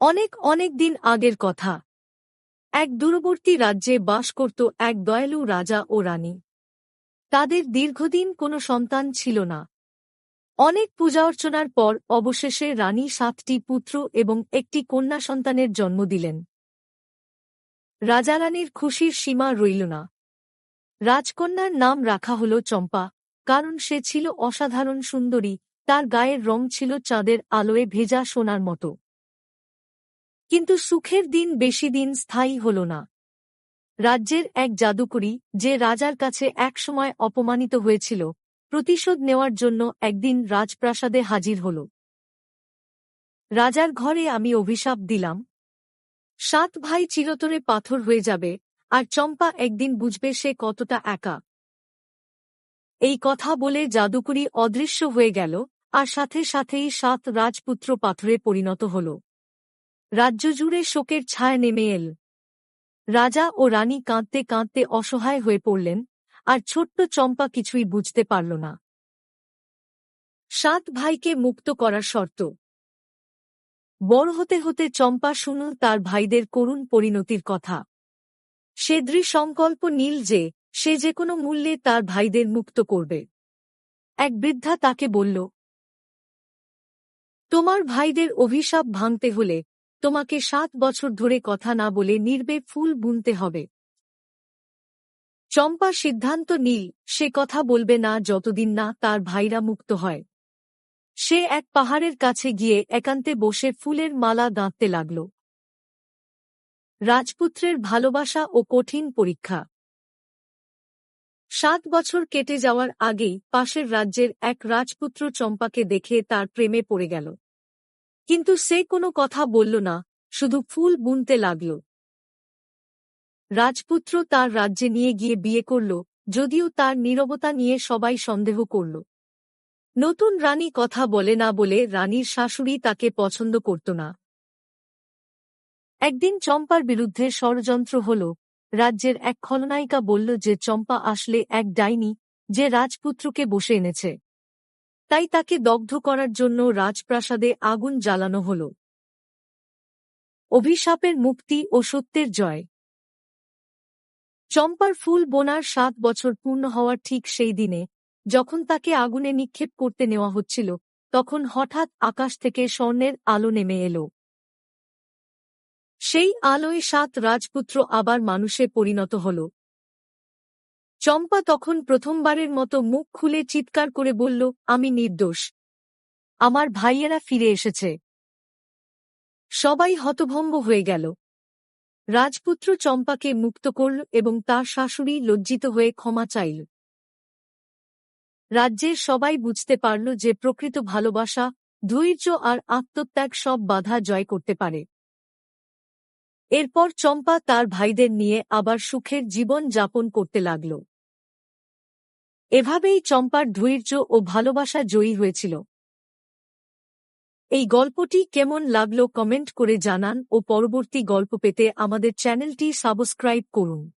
অনেক অনেক দিন আগের কথা। এক দূরবর্তী রাজ্যে বাস করত এক দয়ালু রাজা ও রানী। তাদের দীর্ঘদিন কোনো সন্তান ছিল না। অনেক পূজা অর্চনার পর অবশেষে রানী সাতটি পুত্র এবং একটি কন্যা সন্তানের জন্ম দিলেন। রাজারানীর খুশির সীমা রইল না। রাজকন্যার নাম রাখা হল চম্পা, কারণ সে ছিল অসাধারণ সুন্দরী, তার গায়ের রং ছিল চাঁদের আলোয় ভেজা সোনার মতো। কিন্তু সুখের দিন বেশি দিন স্থায়ী হল না। রাজ্যের এক জাদুকরী, যে রাজার কাছে একসময় অপমানিত হয়েছিল, প্রতিশোধ নেওয়ার জন্য একদিন রাজপ্রাসাদে হাজির হল। রাজার ঘরে আমি অভিশাপ দিলাম। সাত ভাই চিরতরে পাথর হয়ে যাবে, আর চম্পা একদিন বুঝবে সে কতটা একা। এই কথা বলে জাদুকরী অদৃশ্য হয়ে গেল, আর সাথে সাথেই সাত রাজপুত্র পাথরে পরিণত হল। রাজ্য জুড়ে শোকের ছায়া নেমে এল। রাজা ও রানী কাঁদতে কাঁদতে অসহায় হয়ে পড়লেন, আর ছোট্ট চম্পা কিছুই বুঝতে পারল না। সাত ভাইকে মুক্ত করার শর্ত। বড় হতে হতে চম্পা শুনুন তার ভাইদের করুণ পরিণতির কথা। সে দৃঢ়সংকল্প নীল যে, সে যে কোনো মূল্যে তার ভাইদের মুক্ত করবে। এক বৃদ্ধা তাকে বলল, তোমার ভাইদের অভিশাপ ভাঙতে হলে তোমাকে সাত বছর ধরে কথা না বলে নির্বে ফুল বুনতে হবে। চম্পা সিদ্ধান্ত নীল, সে কথা বলবে না যতদিন না তার ভাইরা মুক্ত হয়। সে এক পাহাড়ের কাছে গিয়ে একান্তে বসে ফুলের মালা গাঁথতে লাগল। রাজপুত্রের ভালোবাসা ও কঠিন পরীক্ষা। সাত বছর কেটে যাওয়ার আগেই পাশের রাজ্যের এক রাজপুত্র চম্পাকে দেখে তার প্রেমে পড়ে গেল। কিন্তু সে কোনো কথা বলল না, শুধু ফুল বুনতে লাগল। রাজপুত্র তার রাজ্যে নিয়ে গিয়ে বিয়ে করল, যদিও তার নীরবতা নিয়ে সবাই সন্দেহ করল। নতুন রানী কথা বলে না বলে রানীর শাশুড়ি তাকে পছন্দ করত না। একদিন চম্পার বিরুদ্ধে ষড়যন্ত্র হল, রাজ্যের এক খলনায়িকা বলল যে চম্পা আসলে এক ডাইনি, যে রাজপুত্রকে বসে এনেছে। তাই তাকে দগ্ধ করার জন্য রাজপ্রাসাদে আগুন জ্বালানো হল। অভিশাপের মুক্তি ও সত্যের জয়। চম্পার ফুল বোনার সাত বছর পূর্ণ হওয়ার ঠিক সেই দিনে, যখন তাকে আগুনে নিক্ষেপ করতে নেওয়া হচ্ছিল, তখন হঠাৎ আকাশ থেকে স্বর্ণের আলো নেমে এল। সেই আলোয় সাত রাজপুত্র আবার মানুষে পরিণত হল। চম্পা তখন প্রথমবারের মতো মুখ খুলে চিৎকার করে বলল, আমি নির্দোষ। আমার ভাইয়েরা ফিরে এসেছে। সবাই হতভম্ব হয়ে গেল। রাজপুত্র চম্পাকে মুক্ত করল এবং তার শাশুড়ি লজ্জিত হয়ে ক্ষমা চাইল। রাজ্যের সবাই বুঝতে পারল যে প্রকৃত ভালোবাসা, ধৈর্য আর আত্মত্যাগ সব বাধা জয় করতে পারে। এরপর চম্পা তার ভাইদের নিয়ে আবার সুখের জীবন যাপন করতে লাগল। এভাবেই চম্পার ধৈর্য ও ভালোবাসা জয়ী হয়েছিল। এই গল্পটি কেমন লাগল কমেন্ট করে জানান ও পরবর্তী গল্প পেতে আমাদের চ্যানেলটি সাবস্ক্রাইব করুন।